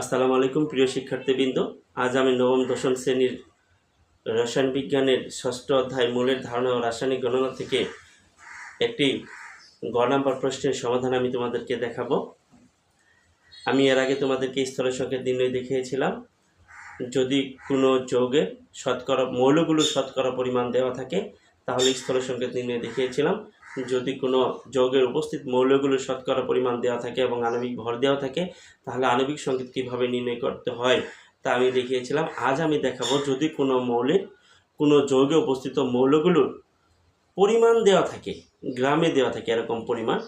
আসসালামু আলাইকুম, প্রিয় শিক্ষার্থীবৃন্দ। আজ আমি নবম, দশম শ্রেণির রসায়ন বিজ্ঞানের ষষ্ঠ অধ্যায় মূলের ধারণা ও রাসায়নিক গণনা থেকে একটি গ নাম্বার প্রশ্নের সমাধান আমি তোমাদেরকে দেখাবো। আমি এর আগে তোমাদেরকে স্থলের সংখ্যা নির্ণয় দেখিয়েছিলাম। যদি কোনো যৌগের শতকরা, মৌলগুলো শতকরা পরিমাণ দেওয়া থাকে, তাহলে স্থলের সংকেত নির্ণয় দেখিয়েছিলাম। যদি কোনো যৌগের উপস্থিত মৌলগুলোর শতকরা পরিমাণ দেওয়া থাকে এবং আণবিক ভর দেওয়া থাকে, তাহলে আণবিক সংকেত কীভাবে নির্ণয় করতে হয় তা আমি দেখিয়েছিলাম। আজ আমি দেখাবো যদি কোনো মৌলের, কোনো যৌগে উপস্থিত মৌলগুলোর পরিমাণ দেওয়া থাকে, গ্রামে দেওয়া থাকে এরকম পরিমাণ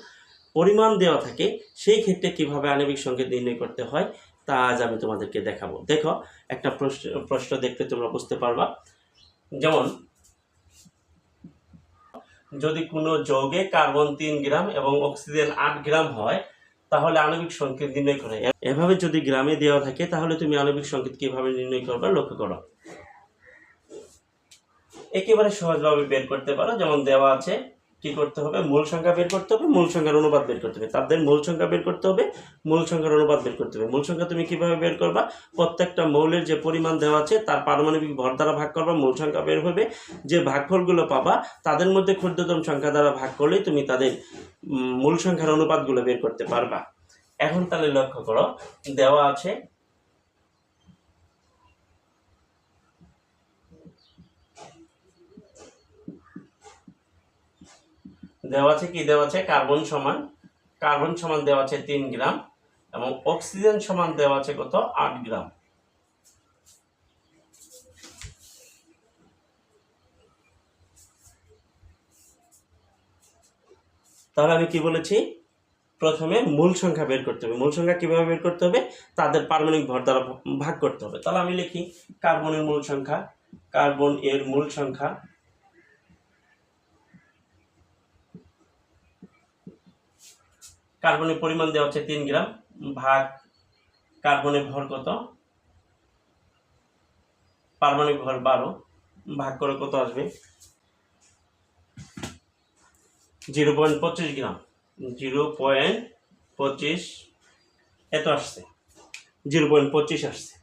পরিমাণ দেওয়া থাকে, সেই ক্ষেত্রে কীভাবে আণবিক সংকেত নির্ণয় করতে হয়, তা আজ আমি তোমাদেরকে দেখাবো। দেখো, একটা প্রশ্ন প্রশ্ন দেখতে তোমরা বুঝতে পারবা। যেমন যদি কোনো যৌগে কার্বন তিন গ্রাম এবং অক্সিজেন আট গ্রাম হয়, তাহলে আণবিক সংকেত নির্ণয় করে। এভাবে যদি গ্রামে দেওয়া থাকে, তাহলে তুমি আণবিক সংকেত কীভাবে নির্ণয় করবে লক্ষ্য করো। একেবারে সহজভাবে বের করতে পারো, যেমন দেওয়া আছে কি করতে হবে? মূল সংখ্যা বের করতে হবে, মূল সংখ্যার অনুপাত বের করতে হবে। তাদের মূল সংখ্যা বের করতে হবে, মূল সংখ্যার অনুপাত বের করতে হবে। মূল সংখ্যা তুমি কীভাবে বের করবা? প্রত্যেকটা মৌলের যে পরিমাণ দেওয়া আছে, তার পারমাণবিক ভর দ্বারা ভাগ করবা, মূল সংখ্যা বের হবে। যে ভাগফলগুলো পাবা, তাদের মধ্যে ক্ষুদ্রতম সংখ্যা দ্বারা ভাগ করলেই তুমি তাদের মূল সংখ্যার অনুপাতগুলো বের করতে পারবা। এখন তাহলে লক্ষ্য করো, দেওয়া আছে দেওয়া আছে কি? দেওয়া আছে কার্বন সমান কার্বন সমান দেওয়া আছে তিন গ্রাম এবং অক্সিজেন সমান দেওয়া আছে কত? আট গ্রাম। তাহলে আমি কি বলেছি? প্রথমে মূল সংখ্যা বের করতে হবে। মূল সংখ্যা কীভাবে বের করতে হবে? তাদের পারমাণবিক ভর দ্বারা ভাগ করতে হবে। তাহলে আমি লিখি কার্বনের মূল সংখ্যা, কার্বন এর মূল সংখ্যা কার্বনের পরিমাণ দেওয়া হচ্ছে তিন গ্রাম, ভাগ কার্বনের ভর কত? পারমাণবিক ভর বারো, ভাগ করে কত আসবে? জিরো পয়েন্ট পঁচিশ গ্রাম। জিরো পয়েন্ট পঁচিশ, এত আসছে। জিরো পয়েন্ট পঁচিশ আসছে।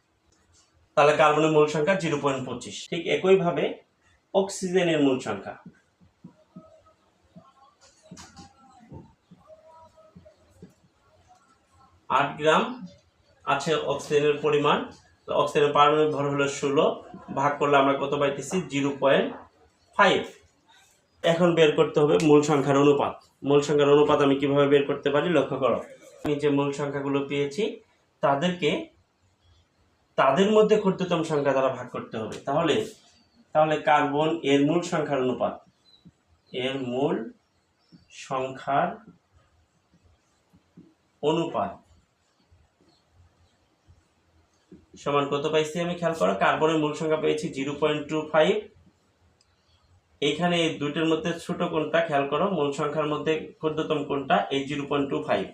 তাহলে কার্বনের মূল সংখ্যা জিরো পয়েন্ট পঁচিশ। ঠিক একইভাবে অক্সিজেনের মূল সংখ্যা। আট গ্রাম আছে অক্সিজেনের পরিমাণ। অক্সিজেনের পারমাণবিক ভর হলো ষোলো। ভাগ করলে আমরা কত পাইতেছি? Zero point five. এখন বের করতে হবে মূল সংখ্যার অনুপাত। মূল সংখ্যার অনুপাত আমি কীভাবে বের করতে পারি? লক্ষ্য করো। আমি যে মূল সংখ্যাগুলো পেয়েছি, তাদেরকে, তাদের মধ্যে ক্ষুদ্রতম সংখ্যা দ্বারা ভাগ করতে হবে। তাহলে তাহলে কার্বন এর মূল সংখ্যার অনুপাত। এর মূল সংখ্যার অনুপাত। সমান কত পাইছি আমি খেয়াল করো? কার্বনের মূল সংখ্যা পেয়েছি জিরো পয়েন্ট টু ফাইভ। এইখানে এই দুইটার মধ্যে ছোট কোনটা খেয়াল করো? মূল সংখ্যার মধ্যে ক্ষুদ্রতম কোনটা? এই জিরো পয়েন্ট টু ফাইভ।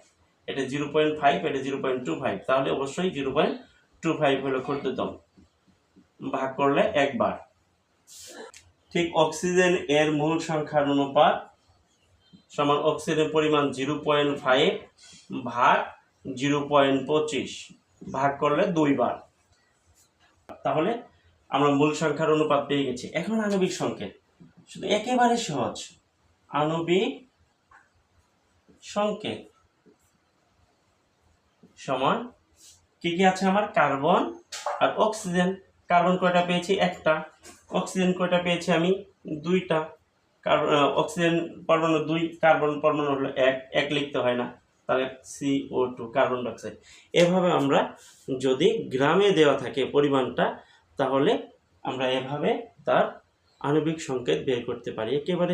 এটা জিরো পয়েন্ট ফাইভ, এটা জিরো পয়েন্ট টু ফাইভ। তাহলে অবশ্যই জিরো পয়েন্ট টু ফাইভ হলো ক্ষুদ্রতম। ভাগ করলে একবার। ঠিক অক্সিজেন এর মূল সংখ্যার অনুপাত সমান অক্সিজেনের পরিমাণ জিরো পয়েন্ট ফাইভ ভাগ জিরো পয়েন্ট পঁচিশ। ভাগ করলে দুইবার। তাহলে আমরা মূল সংখ্যার অনুপাত পেয়ে গেছি। এখন আণবিক সংকেত। শুধু একেবারে সহজ। আণবিক সংকেত সমান কি কি আছে আমার? কার্বন আর অক্সিজেন। কার্বন কয়টা পেয়েছি? একটা। অক্সিজেন কয়টা পেয়েছি আমি? দুইটা। কার্বন অক্সিজেন পরমাণু দুই, কার্বন পরমাণু হলো এক। এক লিখতে হয় না। তাহলে C O two carbon dioxide এভাবে আমরা যদি গ্রামে দেওয়া থাকে পরিমাণটা, তাহলে আমরা এভাবে তার আণবিক সংকেত বের করতে পারি একেবারে।